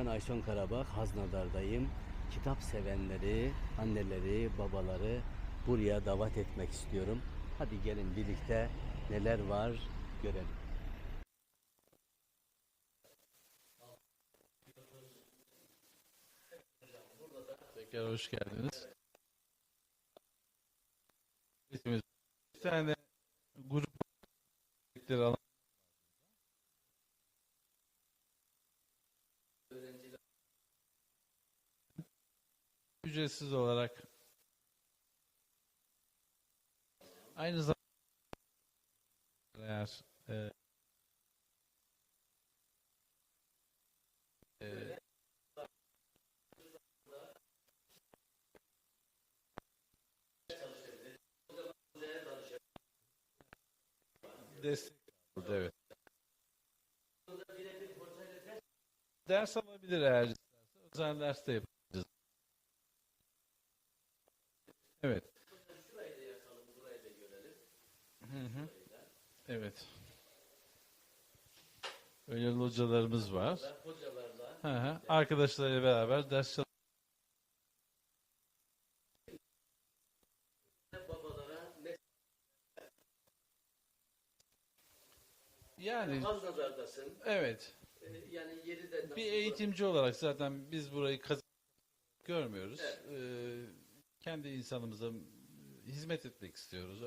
Ben Ayson Karabak, Haznadar'dayım. Kitap sevenleri, anneleri, babaları buraya davet etmek istiyorum. Hadi gelin birlikte neler var görelim. Tekrar hoş geldiniz. Bir tane grup alan ücretsiz olarak aynı zamanda eğer e, e, destek aldı, evet. Ders alabilir eğer isterse. Özel ders de yapabiliriz. Evet. Hı hı. Evet. Öyle hocalarımız var. Hı hı. Arkadaşlarıyla beraber ders çal- Yani evet. Yani yeri de Bir eğitimci olarak zaten biz burayı kaz- görmüyoruz. Ee, kendi insanımıza hizmet etmek istiyoruz.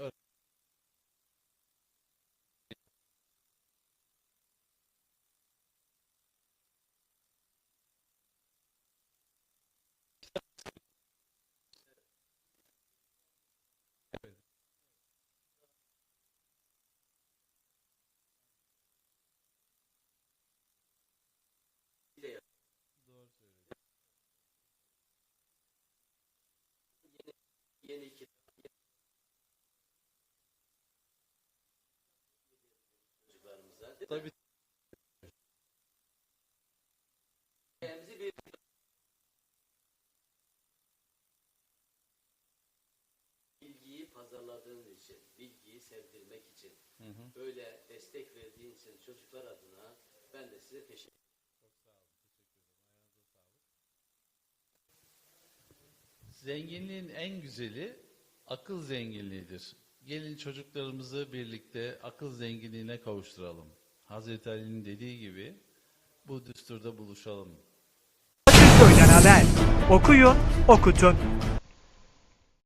Yeni kitap çocuklarımıza. Tabii bir bilgiyi pazarladığın için, bilgiyi sevdirmek için, Hı hı. böyle destek verdiğin için çocuklar adına ben de size teşekkür Zenginliğin en güzeli akıl zenginliğidir. Gelin çocuklarımızı birlikte akıl zenginliğine kavuşturalım. Hazreti Ali'nin dediği gibi bu düsturda buluşalım. Akılköy'den haber. Okuyun, okutun.